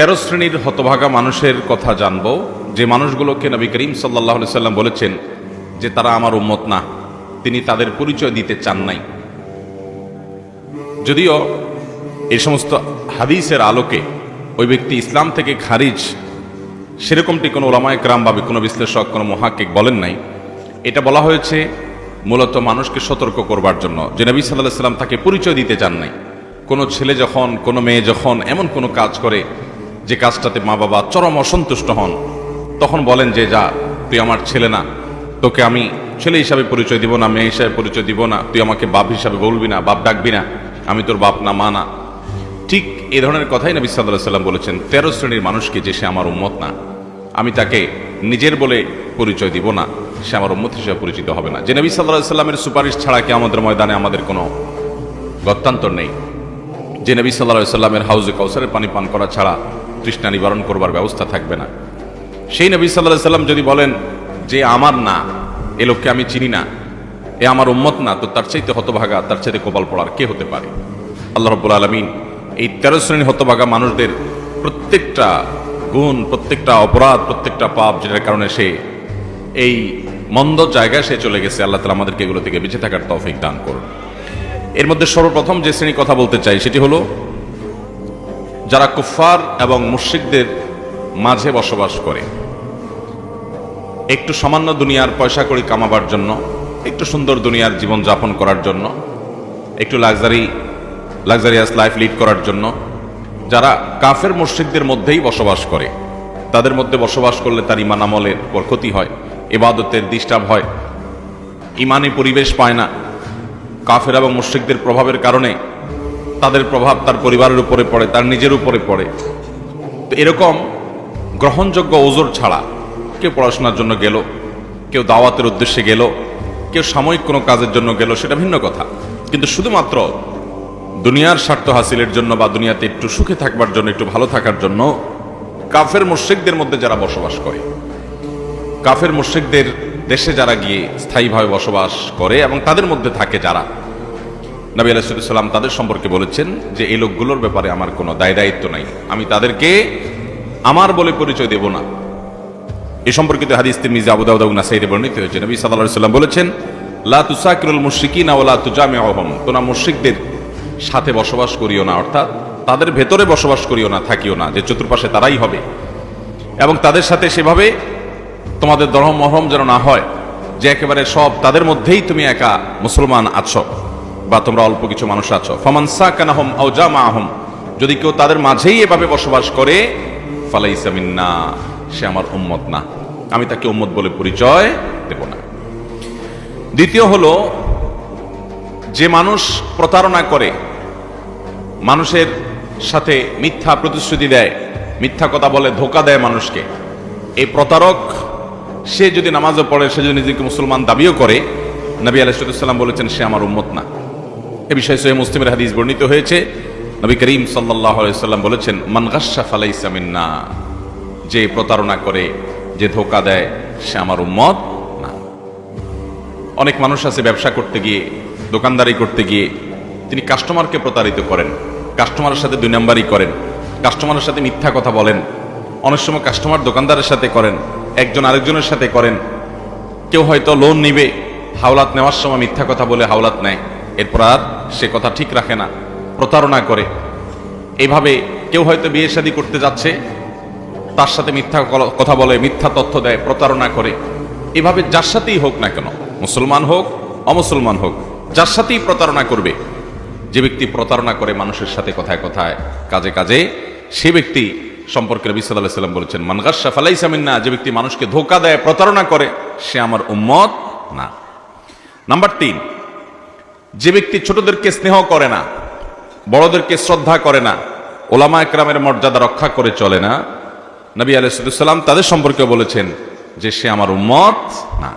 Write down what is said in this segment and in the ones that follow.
তেরো শ্রেণির হতভাগা মানুষের কথা জানব। যে মানুষগুলোকে নবী করিম সাল্লাহ সাল্লাম বলেছেন যে তারা আমার উম্মত না, তিনি তাদের পরিচয় দিতে চান নাই। যদিও এই সমস্ত হাদিসের আলোকে ওই ব্যক্তি ইসলাম থেকে খারিজ, সেরকমটি কোনো ওলামায় গ্রাম বা কোনো বিশ্লেষক, কোনো মহাকিক বলেন নাই। এটা বলা হয়েছে মূলত মানুষকে সতর্ক করবার জন্য, যে নবী সাল্লাহ সাল্লাম তাকে পরিচয় দিতে চান নাই। কোনো ছেলে যখন, কোনো মেয়ে যখন এমন কোনো কাজ করে যে কাজটাতে মা বাবা চরম অসন্তুষ্ট হন, তখন বলেন যে, যা, তুই আমার ছেলে না, তোকে আমি ছেলে হিসাবে পরিচয় দিব না, মেয়ে হিসাবে পরিচয় দিব না, তুই আমাকে বাপ হিসাবে বলবি না, বাপ ডাকবি না, আমি তোর বাপ না, মা না। ঠিক এ ধরনের কথাই নবী সাল্লাহ সাল্লাম বলেছেন, তেরো শ্রেণির মানুষকে যে সে আমার উম্মত না, আমি তাকে নিজের বলে পরিচয় দিব না, সে আমার উম্মত হিসেবে পরিচিত হবে না। যে নবী সাল্লাহ সাল্লামের সুপারিশ ছাড়া কি আমাদের ময়দানে আমাদের কোনো গত্যান্তর নেই। যে নবী সাল্লাহ সাল্লামের হাউজে কৌসারের পানি পান করা ছাড়া তৃষ্ণা নিবারণ করবার ব্যবস্থা থাকবে না। সেই নবী সাল্লাহ সাল্লাম যদি বলেন যে আমার না, এ লোককে আমি চিনি না, এ আমার উম্মত না, তো তার চাইতে হতভাগা, তার চাইতে কপাল পড়ার কে হতে পারে? আল্লাহ রব্বুল আলমিন এই তেরো শ্রেণি হতভাগা মানুষদের প্রত্যেকটা গুণ, প্রত্যেকটা অপরাধ, প্রত্যেকটা পাপ যেটার কারণে সে এই মন্দ জায়গায় সে চলে গেছে, আল্লাহ তালা আমাদেরকে এগুলো থেকে বেঁচে থাকার তৌফিক দান করুন। এর মধ্যে সর্বপ্রথম যে শ্রেণির কথা বলতে চাই, সেটি হলো যারা কুফার এবং মুশ্রিকদের মাঝে বসবাস করে। একটু সামান্য দুনিয়ার পয়সা করি কামাবার জন্য, একটু সুন্দর দুনিয়ার জীবন যাপন করার জন্য, একটু লাক্সারি, লাক্সারিয়াস লাইফ লিড করার জন্য, যারা কাফের মুশ্রিকদের মধ্যেই বসবাস করে, তাদের মধ্যে বসবাস করলে তার ইমান আমলের উপর ক্ষতি হয় এবাদতের ডিস্টার্ব হয় ইমানে পরিবেশ পায় না। কাফের এবং মুশ্রিকদের প্রভাবের কারণে তাদের প্রভাব তার পরিবারের উপরে পড়ে, তার নিজের উপরে পড়ে। তো এরকম গ্রহণযোগ্য ওজোর ছাড়া কেউ পড়াশোনার জন্য গেল, কেউ দাওয়াতের উদ্দেশ্যে গেল, কেউ সাময়িক কোনো কাজের জন্য গেল, সেটা ভিন্ন কথা। কিন্তু শুধুমাত্র দুনিয়ার স্বার্থ হাসিলের জন্য বা দুনিয়াতে একটু সুখে থাকবার জন্য, একটু ভালো থাকার জন্য কাফের মুশ্রিকদের মধ্যে যারা বসবাস করে, কাফের মুশ্রিকদের দেশে যারা গিয়ে স্থায়ীভাবে বসবাস করে এবং তাদের মধ্যে থাকে যারা নবী আলাইসাল্লাম তাদের সম্পর্কে বলেছেন যে, এই লোকগুলোর ব্যাপারে আমার কোনো দায় দায়িত্ব নাই। আমি তাদেরকে আমার বলে পরিচয় দেব না। এ সম্পর্কিত হাদিস তিরমিজি, আবু দাউদ নাসাইরে বর্ণিত হয়েছে। নবী আলাইহি সাল্লাম বলেছেন, লা তুসাকিরুল মুশরিকিনা ওয়া লা তুজামিউহুম। তোমরা মুশরিকদের সাথে বসবাস করিও না, অর্থাৎ তাদের ভেতরে বসবাস করিও না, থাকিও না, যে চতুর্পাশে তারাই হবে। এবং তাদের সাথে সেভাবে তোমাদের দরহম মহরম যেন না হয়, যে একেবারে সব তাদের মধ্যেই তুমি একা মুসলমান আছো। বা তোমরা অল্প কিছু মানুষ আছো। ফমানসা কানাহম আউজামা আহম যদি কেউ তাদের মাঝেই এভাবে বসবাস করে মিন্না, সে আমার উম্মত না। আমি তাকে উম্মত বলে পরিচয় দেব না। দ্বিতীয় হলো, যে মানুষ প্রতারণা করে, মানুষের সাথে মিথ্যা প্রতিশ্রুতি দেয়, মিথ্যা কথা বলে ধোকা দেয় মানুষকে, এই প্রতারক, সে যদি নামাজও পড়ে, সে যদি নিজেকে মুসলমান দাবিও করে, নবী আলাইসাল্লাম বলেছেন, সে আমার উম্মত না। এ বিষয়ে সহি মুসলিমের হাদিস বর্ণিত হয়েছে। নবী করিম সাল্লাহ সাল্লাম বলেছেন মানগাসা ফালাইসামিন্না যে প্রতারণা করে, যে ধোকা দেয়, সে আমার উম্মত না। অনেক মানুষ আছে ব্যবসা করতে গিয়ে, দোকানদারি করতে গিয়ে, তিনি কাস্টমারকে প্রতারিত করেন, কাস্টমারের সাথে দুই নাম্বারই করেন, কাস্টমারের সাথে মিথ্যা কথা বলেন, অনেক সময় কাস্টমার দোকানদারের সাথে করেন, একজন আরেকজনের সাথে করেন। কেউ হয়তো লোন নিবে, হাওলাত নেওয়ার সময় মিথ্যা কথা বলে হাওলাত নেয়। এরপর আর সে কথা ঠিক রাখে না, প্রতারণা করে। এইভাবে কেউ হয়তো বিয়ে শাদী করতে যাচ্ছে, তার সাথে মিথ্যা কথা বলে, মিথ্যা তথ্য দেয়, প্রতারণা করে। এভাবে যার সাথেই হোক না কেন, মুসলমান হোক, অমুসলমান হোক, যার সাথেই প্রতারণা করবে, যে ব্যক্তি প্রতারণা করে মানুষের সাথে কথায় কথায়, কাজে কাজে, সে ব্যক্তি সম্পর্কে সাল্লাহ সাল্লাম বলেছেন মানগাসা ফালাইসামিন্না যে ব্যক্তি মানুষকে ধোকা দেয়, প্রতারণা করে, সে আমার উম্মত না। নাম্বার তিন যে ব্যক্তি ছোটদেরকে স্নেহ করে না, বড়দেরকে শ্রদ্ধা করে না, ওলামা একরামের মর্যাদা রক্ষা করে চলে না, নবী আলাইসাল্লাম তাদের সম্পর্কে বলেছেন যে সে আমার উম্মত না।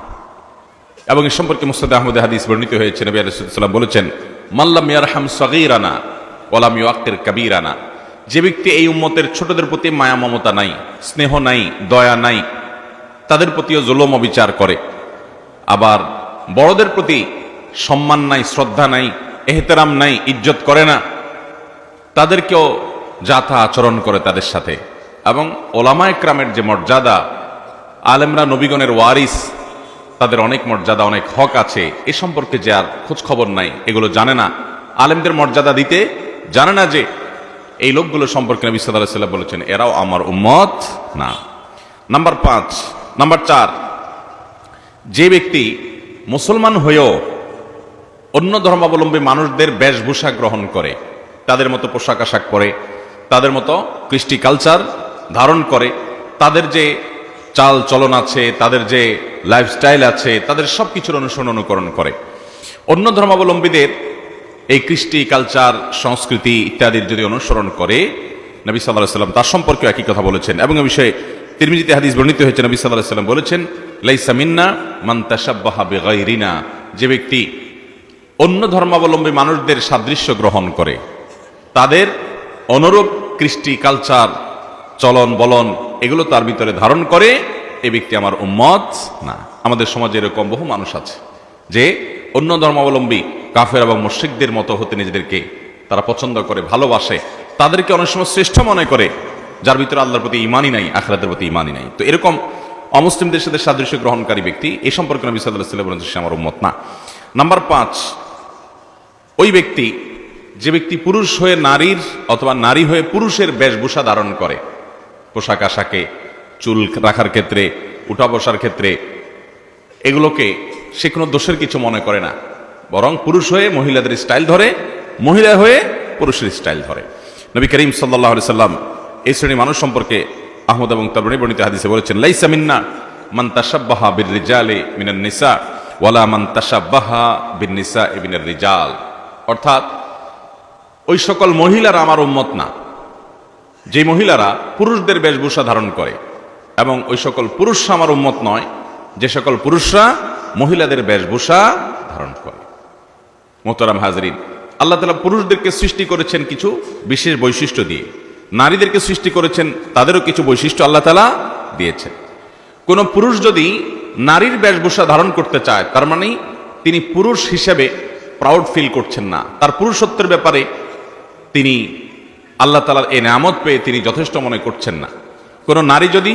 এবং এ সম্পর্কে মুস্তাদ আহমদ হাদিস বর্ণিত হয়েছে, নবী আলাইসাল্লাম বলেছেন মাল্লাম ইয়ারহাম সগীরানা ওলাম ইউআক্কির কাবীরানা। যে ব্যক্তি এই উম্মতের ছোটদের প্রতি মায়া, মমতা নাই, স্নেহ নাই, দয়া নাই, তাদের প্রতিও জুলম অবিচার করে। আবার বড়দের প্রতি সম্মান নাই, শ্রদ্ধা নাই, এহতেরাম নাই, ইজ্জত করে না। তাদেরকেও যাথা আচরণ করে তাদের সাথে। এবং ওলামা একরামের যে মর্যাদা, আলেমরা নবীগণের ওয়ারিস, তাদের অনেক মর্যাদা, অনেক হক আছে। এ সম্পর্কে যে আর খোঁজ খবর নাই, এগুলো জানে না। আলেমদের মর্যাদা দিতে জানে না যে এই লোকগুলো সম্পর্কে নবী সাল্লাহ সাল্লাম বলেছেন, এরাও আমার উম্মত না। নাম্বার পাঁচ, নাম্বার চার, যে ব্যক্তি মুসলমান হয়েও অন্য ধর্মাবলম্বী মানুষদের বেশভূষা গ্রহণ করে, তাদের মতো পোশাক আশাক পরে, তাদের মতো কৃষ্টি কালচার ধারণ করে, তাদের যে চাল চলন আছে, তাদের যে লাইফস্টাইল আছে, তাদের সব কিছুর অনুসরণ অনুকরণ করে। অন্য ধর্মাবলম্বীদের এই কৃষ্টি কালচার সংস্কৃতি ইত্যাদির যদি অনুসরণ করে, নবী সাল্লাহ সাল্লাম তার সম্পর্কে একই কথা বলেছেন এবং এ বিষয়ে তিরমিজিতে হাদিস বর্ণিত হয়েছে, নবী সাল্লাহ সাল্লাম বলেছেন, লাইসা মিন্না মান তাসাব্বাহা বিগাইরিনা যে ব্যক্তি অন্য ধর্মাবলম্বী মানুষদের সাদৃশ্য গ্রহণ করে। তাদের অনুরূপ কৃষ্টি, কালচার, চলন, বলন, এগুলো তার ভিতরে ধারণ করে এ ব্যক্তি আমার উম্মত না। আমাদের সমাজে এরকম বহু মানুষ আছে যে অন্য ধর্মাবলম্বী কাফের এবং মুশ্রিকদের মতো হতে নিজেদেরকে তারা পছন্দ করে, ভালোবাসে। তাদেরকে অনেক সময় শ্রেষ্ঠ মনে করে, যার ভিতরে আল্লাহর প্রতি ইমানই নাই, আখরাতের প্রতি ইমানই নাই। তো এরকম অমুসলিমদের সাথে সাদৃশ্য গ্রহণকারী ব্যক্তি, এ সম্পর্কে নবী সাল্লাহ সাল্লাম আমার উম্মত না। নাম্বার পাঁচ ওই ব্যক্তি, যে ব্যক্তি পুরুষ হয়ে নারীর অথবা নারী হয়ে পুরুষের বেশভূষা ধারণ করে। পোশাক আশাকে, চুল রাখার ক্ষেত্রে, উঠা বসার ক্ষেত্রে, এগুলোকে সে কোনো দোষের কিছু মনে করে না। বরং পুরুষ হয়ে মহিলাদের স্টাইল ধরে, মহিলা হয়ে পুরুষের স্টাইল ধরে। নবী করিম সাল্লাহ সাল্লাম এই শ্রেণি মানুষ সম্পর্কে আহমদ এবং তরবণী বর্ণিত হাদিসে বলেছেন, লাইসা মিন্না মান তাসাব্বাহা বির রিজালে মিনান নিসা, ওয়ালা মান তাসাব্বাহা বিন নিসা ইবিনের রিজাল। অর্থাৎ, ওই সকল মহিলারা আমার উম্মত না। যে মহিলারা পুরুষদের বেশভূষা ধারণ করে এবং ওই সকল পুরুষরা আমার উম্মত নয়, যে সকল পুরুষরা মহিলাদের বেশভূষা ধারণ করে। মোহতারাম হাজরিন, আল্লাহ তালা পুরুষদেরকে সৃষ্টি করেছেন কিছু বিশেষ বৈশিষ্ট্য দিয়ে। নারীদেরকে সৃষ্টি করেছেন, তাদেরও কিছু বৈশিষ্ট্য আল্লাহ তালা দিয়েছেন। কোন পুরুষ যদি নারীর বেশভূষা ধারণ করতে চায়, তার মানে তিনি পুরুষ হিসেবে প্রাউড ফিল করছেন না। তার পুরুষত্বের ব্যাপারে তিনি আল্লাহ তালার এই নামত পেয়ে তিনি যথেষ্ট মনে করছেন না। কোন নারী যদি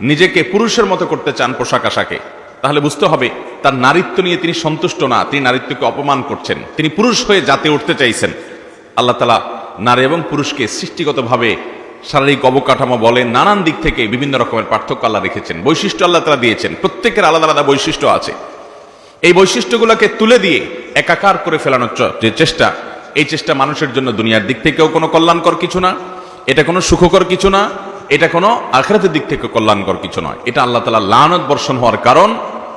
নিজেকে পুরুষের মতো করতে চান পোশাক আশাকে, তাহলে বুঝতে হবে তার নারীত্ব নিয়ে তিনি সন্তুষ্ট না, তিনি নারীত্বকে অপমান করছেন। তিনি পুরুষ হয়ে জাতে উঠতে চাইছেন। আল্লাহ তালা নারী এবং পুরুষকে সৃষ্টিগতভাবে শারীরিক অবকাঠামো বলে নানান দিক থেকে বিভিন্ন রকমের পার্থক্য আল্লাহ রেখেছেন। বৈশিষ্ট্য আল্লাহ তালা দিয়েছেন। প্রত্যেকের আলাদা আলাদা বৈশিষ্ট্য আছে। এই বৈশিষ্ট্যগুলোকে তুলে দিয়ে একাকার করে ফেলানোর যে চেষ্টা, এই চেষ্টা মানুষের জন্য দুনিয়ার দিক থেকেও কোনো কল্যাণকর কিছু না, এটা কোনো সুখকর কিছু না, এটা কোনো আখরাতের দিক থেকে কল্যাণকর কিছু নয়। এটা আল্লাহ তালা লানত বর্ষণ হওয়ার কারণ,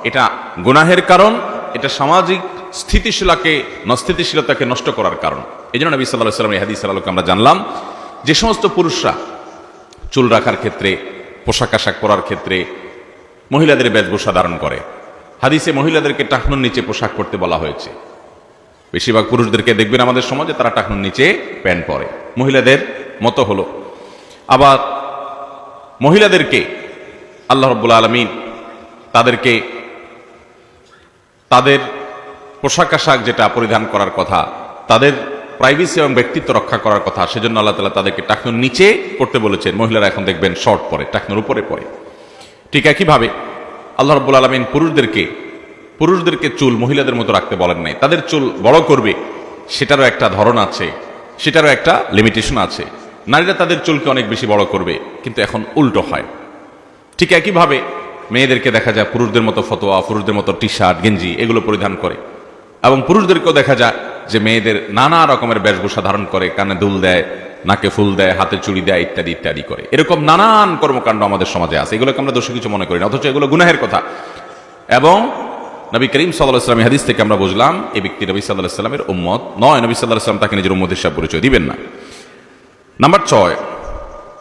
এটা গুনাহের কারণ, এটা সামাজিক স্থিতিশীলাকে স্থিতিশীলতাকে নষ্ট করার কারণ। এই জন্য নবী সাল্লাহ সাল্লাম এই হাদিস আলোকে আমরা জানলাম যে সমস্ত পুরুষরা চুল রাখার ক্ষেত্রে, পোশাক আশাক করার ক্ষেত্রে মহিলাদের বেশভূষা ধারণ করে। হাদিসে মহিলাদেরকে টাকনুর নিচে পোশাক পরতে বলা হয়েছে। বেশিরভাগ পুরুষদেরকে দেখবেন আমাদের সমাজে তারা টাকনুর নিচে প্যান্ট পরে। মহিলাদের মতো হলো। আবার মহিলাদেরকে আল্লাহ রব্বুল আলমিন তাদেরকে তাদের পোশাক আশাক যেটা পরিধান করার কথা, তাদের প্রাইভেসি এবং ব্যক্তিত্ব রক্ষা করার কথা, সেজন্য আল্লাহ তালা তাদেরকে টাকনুর নিচে করতে বলেছেন। মহিলারা এখন দেখবেন শর্ট পরে টাকনুর উপরে পরে। ঠিক একইভাবে আল্লাহ রব্বুল আলমিন পুরুষদেরকে পুরুষদেরকে চুল মহিলাদের মতো রাখতে বলেন নাই। তাদের চুল বড় করবে, সেটারও একটা ধরন আছে, সেটারও একটা লিমিটেশন আছে। নারীরা তাদের চুলকে অনেক বেশি বড় করবে, কিন্তু এখন উল্টো হয়। ঠিক একইভাবে মেয়েদেরকে দেখা যায় পুরুষদের মতো ফতোয়া, পুরুষদের মতো টি শার্ট গেঞ্জি, এগুলো পরিধান করে। এবং পুরুষদেরকেও দেখা যায় যে মেয়েদের নানা রকমের বেশভূষা ধারণ করে, কানে দুল দেয় নাকে ফুল দেয়, হাতে চুড়ি দেয়, ইত্যাদি ইত্যাদি করে। এরকম নানান কর্মকাণ্ড আমাদের সমাজে আছে। এগুলোকে আমরা দোষী কিছু মনে করি না, অথচ এগুলো গুনাহের কথা। এবং নবী করিম সাল্লাহ ইসলামী হাদিস থেকে আমরা বুঝলাম, এই ব্যক্তি নবী সাল্লাহ সাল্লামের উম্মত নয়। নবী সাল্লাহ সাল্লাম তাকে নিজের উম্মত হিসাবে পরিচয় দিবেন না। নাম্বার ছয়,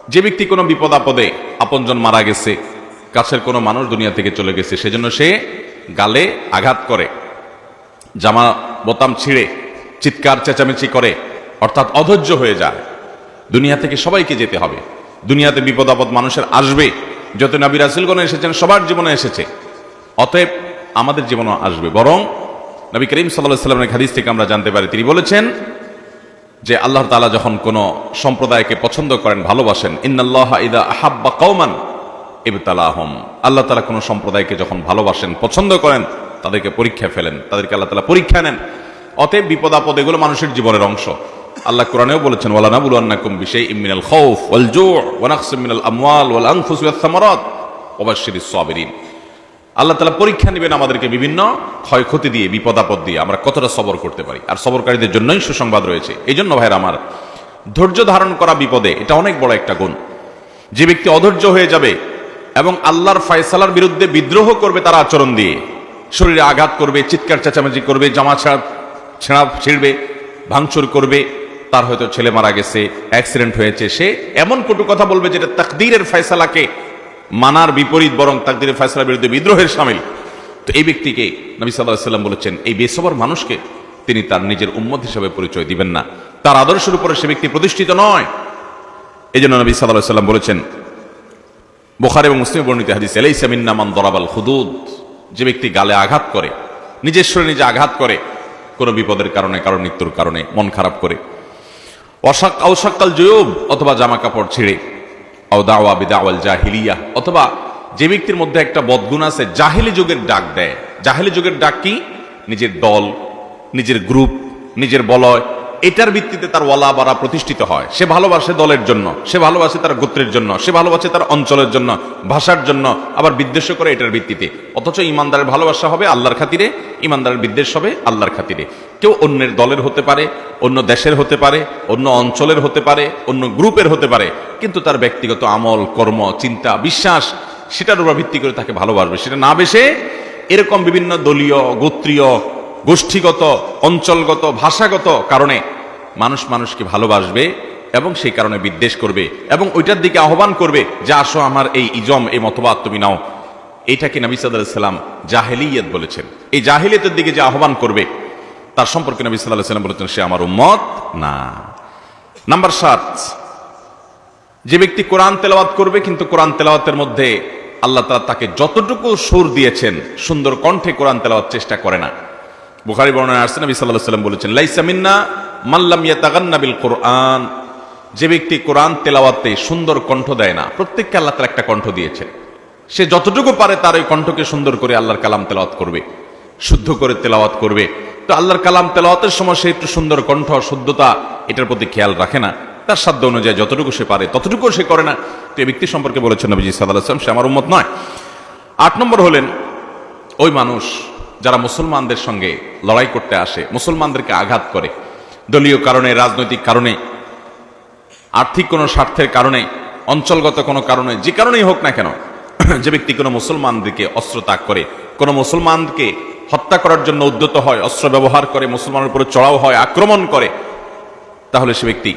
যে ব্যক্তি কোনো বিপদ আপদে আপনজন মারা গেছে, কাছের কোনো মানুষ দুনিয়া থেকে চলে গেছে, সেজন্য সে গালে আঘাত করে, জামা বোতাম ছিঁড়ে, চিৎকার চেঁচামেচি করে, অর্থাৎ অধৈর্য হয়ে যায়। দুনিয়া থেকে সবাইকে যেতে হবে। দুনিয়াতে বিপদ আপদ মানুষের আসবে। যত নবী রাসুলগণ এসেছেন, সবার জীবনে এসেছে। অতএব আমাদের জীবনও আসবে। বরং নবী করিম সাল্লাহ সাল্লামের হাদিস থেকে আমরা জানতে পারি, তিনি বলেছেন যে আল্লাহ তাআলা যখন কোনো সম্প্রদায়কে পছন্দ করেন, ভালোবাসেন, ইন্নাল্লাহ ইদা আহাব্বা কওমান ইবতালাহম। আল্লাহ তাআলা কোনো সম্প্রদায়কে যখন ভালোবাসেন, পছন্দ করেন, তাদেরকে পরীক্ষা ফেলেন, তাদেরকে আল্লাহ তাআলা পরীক্ষা নেন। অতএব বিপদ আপদ এগুলো মানুষের জীবনের অংশ। আল্লাহ কোরআনেও বলেছেন ওয়ালা নাবুলান্নাকুম বিশাইইম মিনাল খাউফ ওয়াল জু' ওয়া নাকসিম মিনাল আমওয়াল ওয়াল আনফুস ওয়াস সামারাত ওয়া সাবিরিন। আল্লাহ তালা পরীক্ষা নেবেন আমাদেরকে বিভিন্ন ক্ষয়ক্ষতি দিয়ে বিপদ আপদ দিয়ে, আমরা কতটা সবর করতে পারি। আর সবরকারীদের জন্যই সুসংবাদ রয়েছে। এই জন্য আমার, ধৈর্য ধারণ করা বিপদে, এটা অনেক বড় একটা গুণ। যে ব্যক্তি অধৈর্য হয়ে যাবে এবং আল্লাহর ফয়সালার বিরুদ্ধে বিদ্রোহ করবে তার আচরণ দিয়ে, শরীরে আঘাত করবে, চিৎকার, চেঁচামেচি করবে, জামা ছেঁড়া, ছিঁড়বে, ভাঙচুর করবে তার হয়তো ছেলে মারা গেছে অ্যাক্সিডেন্ট হয়েছে, সে এমন কটু কথা বলবে যেটা তাকদীরের ফয়সালাকে মানার বিপরীত, বরং তাকদীরের ফয়সালার বিরুদ্ধে বিদ্রোহের সামিল। তো এই ব্যক্তিকে নবী সাল্লাহ সাল্লাম বলেছেন, এই বেসবর মানুষকে তিনি তার নিজের উম্মত হিসেবে পরিচয় দিবেন না। তার আদর্শের উপরে সে ব্যক্তি প্রতিষ্ঠিত নয়। এই জন্য নবী সাল্লাহ সাল্লাম বলেছেন, বোখার এবং মুসলিম বর্ণিত হাদিস এলাইসা মিন্না মান দরাবাল খুদুদ। যে ব্যক্তি গালে আঘাত করে, নিজের শরীরে নিজে আঘাত করে, কোনো বিপদের কারণে কারণ মৃত্যুর কারণে মন খারাপ করে অশাক অশাক্কাল জয়ুব অথবা জামা কাপড় ছিঁড়ে। আও দাওয়া বিদাওয়াল জাহিলিয়া অথবা যে ব্যক্তির মধ্যে একটা বদগুণ আছে, জাহিলি যুগের ডাক দেয়। জাহিলি যুগের ডাক কি? নিজের দল, নিজের গ্রুপ, নিজের বলয়। এটার ভিত্তিতে তার ওয়ালা বাড়া প্রতিষ্ঠিত হয়। সে ভালোবাসে দলের জন্য, সে ভালোবাসে তার গোত্রের জন্য, সে ভালোবাসে তার অঞ্চলের জন্য, ভাষার জন্য, আবার বিদ্বেষ করে এটার ভিত্তিতে। অথচ ইমানদারের ভালোবাসা হবে আল্লাহর খাতিরে, ইমানদারের বিদ্বেষ হবে আল্লাহর খাতিরে। কেউ অন্যের দলের হতে পারে, অন্য দেশের হতে পারে, অন্য অঞ্চলের হতে পারে, অন্য গ্রুপের হতে পারে, কিন্তু তার ব্যক্তিগত আমল, কর্ম, চিন্তা, বিশ্বাস সেটার উপর ভিত্তি করে তাকে ভালোবাসবে। সেটা না বেশে এরকম বিভিন্ন দলীয়, গোত্রীয়, গোষ্ঠীগত, অঞ্চলগত, ভাষাগত কারণে মানুষ মানুষকে ভালোবাসবে এবং সেই কারণে বিদ্বেষ করবে এবং ওইটার দিকে আহ্বান করবে যে, আসো আমার এই ইজম, এই মতবাদ তুমি নাও। এইটাকে নবী সাল্লাম জাহেলিয়ত বলেছেন। এই জাহেলিয়তের দিকে যে আহ্বান করবে তার সম্পর্কে নবী সাল্লাহ সাল্লাম বলেছেন, সে আমার উম্মত না। নাম্বার সাত, যে ব্যক্তি কোরআন তেলাওয়াত করবে, কিন্তু কোরআন তেলাওয়াতের মধ্যে আল্লাহ তাআলা তাকে যতটুকু সুর দিয়েছেন, সুন্দর কণ্ঠে কোরআন তেলাওয়াত চেষ্টা করে না। বুখারী বর্ণনা আসছে, নবী আলাইহি সাল্লাম বলেছেন, লাইসা মিন্না মাল্লাম ইয়াতাগান্না বিল কোরআন। যে ব্যক্তি কোরআন তেলাওয়াতে সুন্দর কণ্ঠ দেয় না, প্রত্যেককে আল্লাহ তার একটা কণ্ঠ দিয়েছেন। সে যতটুকু পারে তার ওই কণ্ঠকে সুন্দর করে আল্লাহর কালাম তেলাওয়াত করবে, শুদ্ধ করে তেলাওয়াত করবে। তো আল্লাহর কালাম তেলাওয়াতের সময় সে একটু সুন্দর কণ্ঠ শুদ্ধতা, এটার প্রতি খেয়াল রাখে না। তার সাধ্য অনুযায়ী যতটুকু সে পারে ততটুকু সে করে না। তো এই ব্যক্তি সম্পর্কে বলেছেন নবীজি আসলাম সে আমার উম্মত নয়। আট নম্বর হলেন, ওই মানুষ যারা মুসলমানদের সঙ্গে লড়াই করতে আসে, মুসলমানদেরকে আঘাত করে। দলীয় কারণে, রাজনৈতিক কারণে, আর্থিক কোনো স্বার্থের কারণে, অঞ্চলগত কোনো কারণে, যে কারণেই হোক না কেন যে ব্যক্তি কোনো মুসলমানদেরকে অস্ত্র ত্যাগ করে, কোনো মুসলমানকে হত্যা করার জন্য উদ্যত হয়, অস্ত্র ব্যবহার করে, মুসলমানের উপরে চড়াও হয়, আক্রমণ করে, তাহলে সে ব্যক্তি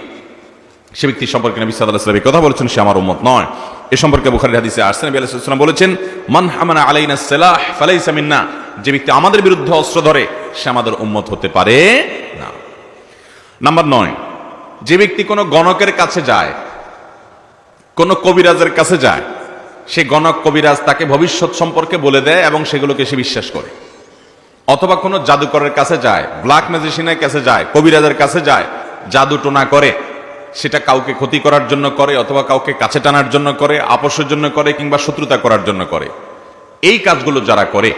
সে ব্যক্তি সম্পর্কে নবী সাল্লাল্লাহু আলাইহি কথা বলেছেন, সে আমার উম্মত নয়। এ সম্পর্কে বুখারীর হাদিসে আসছে, নবী আলাইহিস বলেছেন, মান হামানা আলাইনা সালাহ ফালাইসা মিন্না যে ব্যক্তি আমাদের বিরুদ্ধে অস্ত্র ধরে, সে আমাদের উম্মত হতে পারে না। নাম্বার নয়, যে ব্যক্তি কোনো গণকের কাছে যায়, কোনো কবিরাজের কাছে যায় সে গণক কবিরাজ তাকে ভবিষ্যৎ সম্পর্কে বলে দেয় এবং সেগুলোকে সে বিশ্বাস করে। অথবা কোনো জাদুকরের কাছে যায়, ব্ল্যাক ম্যাজিশিয়ানের কাছে যায়, কবিরাজের কাছে যায়, জাদু টোনা করে, সেটা কাউকে ক্ষতি করার জন্য করে অথবা কাউকে কাছে টানার জন্য করে, আপোষের জন্য করে কিংবা শত্রুতা করার জন্য করে। এই কাজগুলো যারা করে,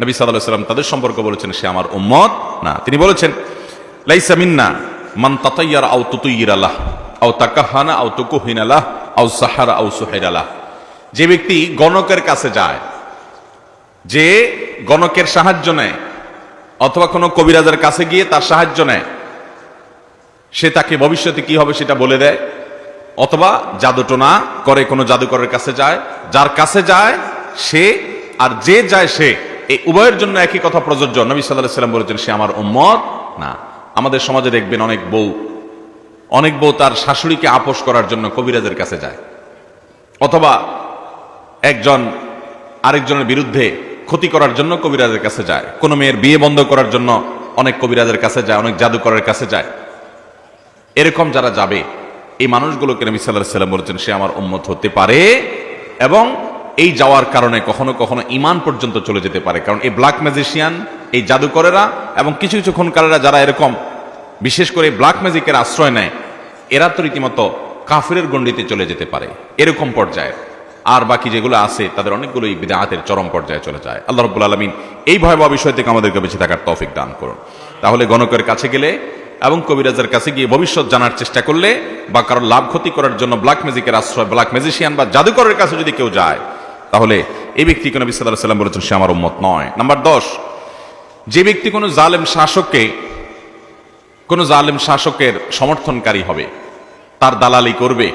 নবী সাল্লাহ সাল্লাম তাদের সম্পর্ক বলেছেন, সে আমার উম্মত না। তিনি বলেছেন, লাইসা মিন্না মান তাতাইয়ার আও তুতুইর আলাহ আও তাকাহানা আও তুকুহিন আলাহ আও সাহারা আও সুহের আলাহ যে ব্যক্তি গণকের কাছে যায়, যে গণকের সাহায্য নেয়, অথবা কোনো কবিরাজের কাছে গিয়ে তার সাহায্য নেয়, সে তাকে ভবিষ্যতে কি হবে সেটা বলে দেয়, অথবা জাদুটোনা করে কোনো জাদুকরের কাছে যায়, যার কাছে যায় সে, আর যে যায় সে, এই উভয়ের জন্য একই কথা প্রযোজ্য। নবী সাল্লাহ সাল্লাম বলেছেন, সে আমার উম্মত? না। আমাদের সমাজে দেখবেন অনেক বউ অনেক বউ তার শাশুড়িকে আপোষ করার জন্য কবিরাজের কাছে যায়। অথবা একজন আরেকজনের বিরুদ্ধে ক্ষতি করার জন্য কবিরাজের কাছে যায়। কোনো মেয়ের বিয়ে বন্ধ করার জন্য অনেক কবিরাজের কাছে যায়, অনেক জাদুকরের কাছে যায়। এরকম যারা যাবে, এই মানুষগুলোকে নবী সাল্লাহ সাল্লাম বলেছেন, সে আমার উম্মত হতে পারে এবং এই যাওয়ার কারণে কখনো কখনো ইমান পর্যন্ত চলে যেতে পারে। কারণ এই ব্ল্যাক ম্যাজিশিয়ান এই জাদুকরেরা এবং কিছু কিছু খুনকারেরা যারা এরকম বিশেষ করে ব্ল্যাক ম্যাজিকের আশ্রয় নেয়, এরা তো রীতিমতো কাফিরের গণ্ডিতে চলে যেতে পারে। এরকম পর্যায়ে আর বাকি যেগুলো আছে, তাদের অনেকগুলোই বিদাহাতের চরম পর্যায়ে চলে যায়। আল্লাহ রব্বুল আলমিন এই ভয়াবহ বিষয় থেকে আমাদেরকে বেঁচে থাকার তৌফিক দান করুন। তাহলে গণকের কাছে গেলে এবং কবিরাজের কাছে গিয়ে ভবিষ্যৎ জানার চেষ্টা করলে বা কারোর লাভ ক্ষতি করার জন্য ব্ল্যাক ম্যাজিকের আশ্রয় ব্ল্যাক ম্যাজিশিয়ান বা জাদুকরের কাছে যদি কেউ যায়, তাহলে এই ব্যক্তি কোনো বিসাল্লাহ সাল্লাম বলেছেন, সে আমার উম্মত নয়। নাম্বার দশ, যে ব্যক্তি কোনো জালেম শাসককে, কোনো জালেম শাসকের সমর্থনকারী হবে, তার দালালি করবে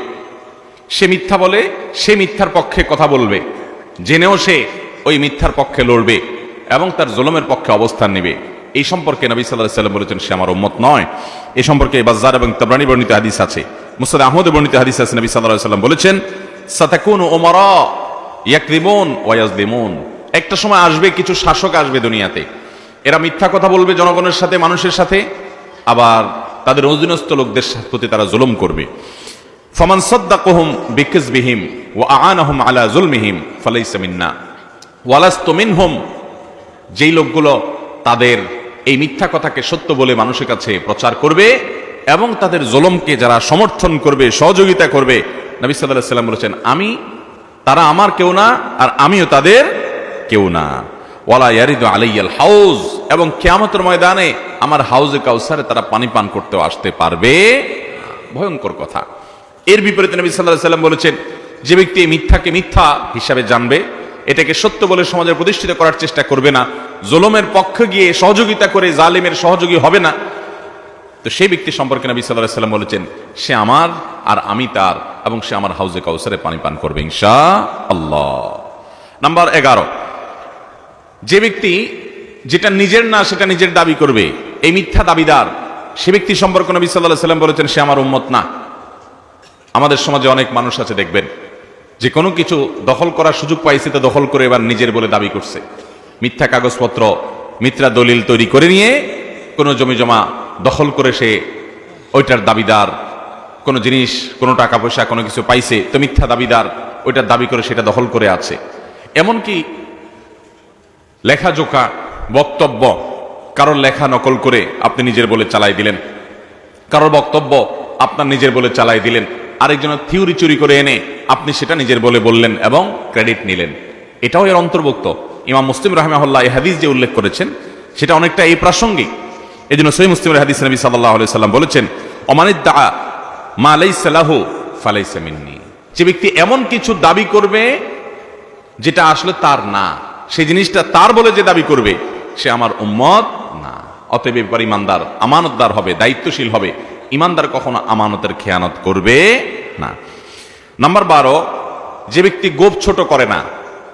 সে মিথ্যা বলে, সে মিথ্যার পক্ষে কথা বলবে। জেনেও সে ওই মিথ্যার পক্ষে লড়বে এবং তার জুলমের পক্ষে অবস্থান নেবে। এই সম্পর্কে নবী সাল্লাহ সাল্লাম বলেছেন, সে আমার উম্মত নয়। এই সম্পর্কে বাজার এবং তবরানি বর্ণিত হাদিস আছে। মুসাদ আহমদ বর্ণিত হাদিস আছে, নবী সাল্লাহ সাল্লাম বলেছেন, সাতাকুন ওমরা ইয়াকদিমুন ওয়াজদিমুন একটা সময় আসবে, কিছু শাসক আসবে দুনিয়াতে। এরা মিথ্যা কথা বলবে জনগণের সাথে, মানুষের সাথে, আবার তাদের অধীনস্থ লোকদের প্রতি তারা জুলুম করবে। ফমান সদ্দাকুহুম বিকিজবিহিম ওয়া আআনাহুম আলা জুলমিহিম ফালাইসা মিন্না। ওয়ালাস্তু মিনহুম, যেই লোকগুলো তাদের এই মিথ্যা কথাকে সত্য বলে মানুষের কাছে প্রচার করবে এবং তাদের জলমকে যারা সমর্থন করবে, সহযোগিতা করবে, নবী সাল্লাহ সাল্লাম বলেছেন, আমি, তারা আমার কেউ না আর আমিও তাদের কেউ না। ওয়ালা ইয়ারিদু আলাইয়াল হাউজ, এবং কিয়ামতের ময়দানে আমার হাউজে কাউসারে তারা পানি পান করতে আসতে পারবে ভয়ঙ্কর কথা। এর বিপরীতে নবী সাল্লাহ সাল্লাম বলেছেন, যে ব্যক্তি মিথ্যাকে মিথ্যা হিসাবে জানবে, এটাকে সত্য বলে সমাজে প্রতিষ্ঠিত করার চেষ্টা করবে না, জোলমের পক্ষে গিয়ে সহযোগিতা করে জালিমের সহযোগী হবে না। তো সেই ব্যক্তি সম্পর্কে নবী সাল্লাহ সাল্লাম বলেছেন, সে আমার আর আমি তার, এবং সে আমার হাউজে কাউসারে পানি পান করবে ইনশা আল্লাহ নাম্বার এগারো, যে ব্যক্তি যেটা নিজের না সেটা নিজের দাবি করবে, এই মিথ্যা দাবিদার, সে ব্যক্তি সম্পর্কে নবী সাল্লাহ সাল্লাম বলেছেন, সে আমার উম্মত না। আমাদের সমাজে অনেক মানুষ আছে, দেখবেন। যে কোনো কিছু দখল করার সুযোগ পাইছে তো দখল করে এবার নিজের বলে দাবি করছে। মিথ্যা কাগজপত্র, মিথ্যা দলিল তৈরি করে নিয়ে কোনো জমি জমা দখল করে সে ওইটার দাবিদার, কোনো জিনিস, কোনো টাকা পয়সা, কোনো কিছু পাইছে তো মিথ্যা দাবিদার ওইটার দাবি করে সেটা দখল করে আছে। এমনকি লেখাজোখা বক্তব্য, কারোর লেখা নকল করে আপনি নিজের বলে চালাই দিলেন। কারোর বক্তব্য আপনার নিজের বলে চালাই দিলেন। আরেকজনের থিওরি চুরি করে এনে আপনি সেটা নিজের বলে বললেন এবং ক্রেডিট নিলেন। এটাও এর অন্তর্ভুক্ত। ইমাম মুসলিম রহমাহুল্লাহ এই হাদিস যে উল্লেখ করেছেন, সেটা অনেকটা এই প্রাসঙ্গিক। এই জন্য সই মুসলিমের হাদিস নবী সাল্লাহ সাল্লাম বলেছেন, অমানিত দা মা আলাইসাল্লাহু ফালাইসা মিন্নি। যে ব্যক্তি এমন কিছু দাবি করবে যেটা আসলে তার না, সেই জিনিসটা তার বলে যে দাবি করবে, সে আমার উম্মত না। অতএব এবার ইমানদার, আমানতদার হবে, দায়িত্বশীল হবে। ইমানদার কখনো আমানতের খেয়ানত করবে না। নাম্বার বারো, যে ব্যক্তি গোপ ছোট করে না,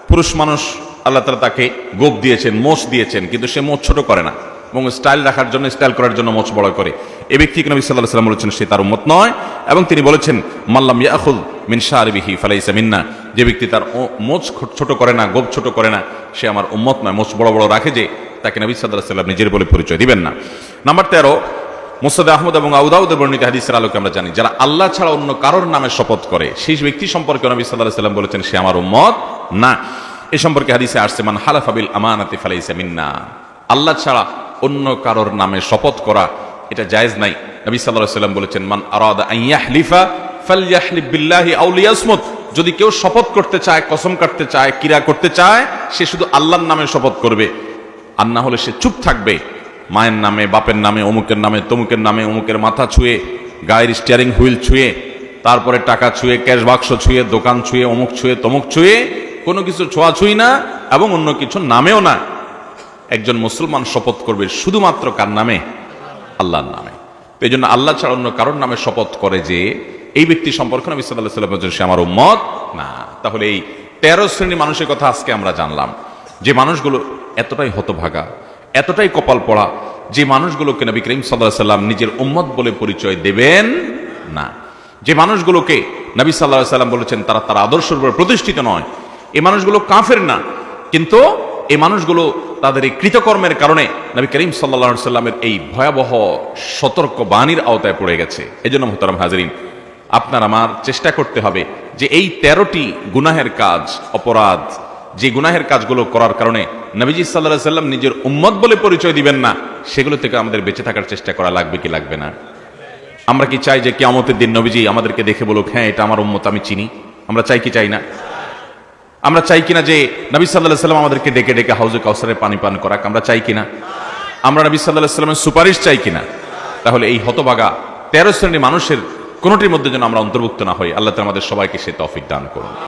পুরুষ মানুষ আল্লাহ তালা তাকে গোপ দিয়েছেন, মোচ দিয়েছেন, কিন্তু সে মোচ ছোট করে না এবং স্টাইল রাখার জন্য, স্টাইল করার জন্য মোচ বড় করে। এই ব্যক্তিকে নবী সাল্লাহ সাল্লাম বলেছেন, সে তার উম্মত নয় এবং তিনি বলেছেন মাল্লাম ইয়াহুল মিন শাহরিবিহি ফালাইসা মিন্না যে ব্যক্তি তার মোচ ছোট করে না, গোপ ছোট করে না, সে আমার উম্মত নয়। মোচ বড় বড় রাখে যে তাকে নবী সাল্লাহ সাল্লাম নিজের বলে পরিচয় দিবেন না। নাম্বার তেরো মুসাদ আহমদ এবং আউদাউদের বর্ণিত হাদিসের আলোকে আমরা জানি, যারা আল্লাহ ছাড়া অন্য কারোর নামে শপথ করে সেই ব্যক্তি সম্পর্কে নবী সাল্লাহ সাল্লাম বলেছেন, সে আমার উম্মত না। এ সম্পর্কে হাদিসে আসছে, মান হালাফাবিল আমানাতি ফালাইসা মিন্না। আল্লাহ ছাড়া অন্য কারোর নামে শপথ করা এটা জায়েজ নাই। নবী সাল্লাল্লাহু সাল্লাম বলেছেন, মান আরাদা আন ইয়াহলিফা ফালইয়াহলিফ বিল্লাহি আও লিয়াসমুত। যদি কেউ শপথ করতে চায়, কসম কাটতে চায় কিরা করতে চায়, সে শুধু আল্লাহর নামে শপথ করবে। আর না হলে সে চুপ থাকবে। মায়ের নামে, বাপের নামে, অমুকের নামে, তমুকের নামে, অমুকের মাথা ছুঁয়ে, গায়ের স্টিয়ারিং হুইল ছুঁয়ে, তারপরে টাকা ছুঁয়ে ক্যাশ বাক্স ছুঁয়ে, দোকান ছুঁয়ে, অমুক ছুঁয়ে, তমুক ছুঁয়ে, কোনো কিছু ছোঁয়াছুঁই না এবং অন্য কিছু নামেও না। একজন মুসলমান শপথ করবে শুধুমাত্র কার নামে? আল্লাহর নামে। এই জন্য আল্লাহ ছাড়া অন্য কারোর নামে শপথ করে যে এই ব্যক্তি সম্পর্কে নবী সাল্লাহ সাল্লাম সে আমার উম্মত? না। তাহলে এই তেরো শ্রেণির মানুষের কথা আজকে আমরা জানলাম। যে মানুষগুলো এতটাই হতভাগা এতটাই কপাল পড়া যে মানুষগুলোকে নবী করিম সাল্লাহ সাল্লাম নিজের উম্মত বলে পরিচয় দেবেন না। যে মানুষগুলোকে নবী সাল্লাহ সাল্লাম বলেছেন তারা তার আদর্শের উপর প্রতিষ্ঠিত নয়। এই মানুষগুলো কাফের না, কিন্তু এই মানুষগুলো তাদের এই কৃতকর্মের কারণে নবী করিম সাল্লা সাল্লামের এই ভয়াবহ সতর্ক বাণীর আওতায় পড়ে গেছে। এই জন্য মোহতারাম হাজরিন, আপনার আমার চেষ্টা করতে হবে যে এই তেরোটি গুনাহের কাজ, অপরাধ যে গুনাহের কাজগুলো করার কারণে নবীজি সাল্লাহ সাল্লাম নিজের উম্মত বলে পরিচয় দিবেন না, সেগুলো থেকে আমাদের বেঁচে থাকার চেষ্টা করা লাগবে কি লাগবে না। আমরা কি চাই যে কিয়ামতের দিন নবীজি আমাদেরকে দেখে বলুক হ্যাঁ এটা আমার উম্মত, আমি চিনি। আমরা চাই কি চাই না? আমরা চাই কিনা যে নবী সাল্লাহ সাল্লাম আমাদেরকে ডেকে ডেকে হাউজে কাউসারে পানি পান করাক, আমরা চাই কিনা আমরা নবী সাল্লাহ সাল্লামের সুপারিশ চাই কিনা তাহলে এই হতবাগা তেরো শ্রেণির মানুষের কোনটির মধ্যে যেন আমরা অন্তর্ভুক্ত না হই। আল্লাহ আমাদের সবাইকে সে তৌফিক দান করুন।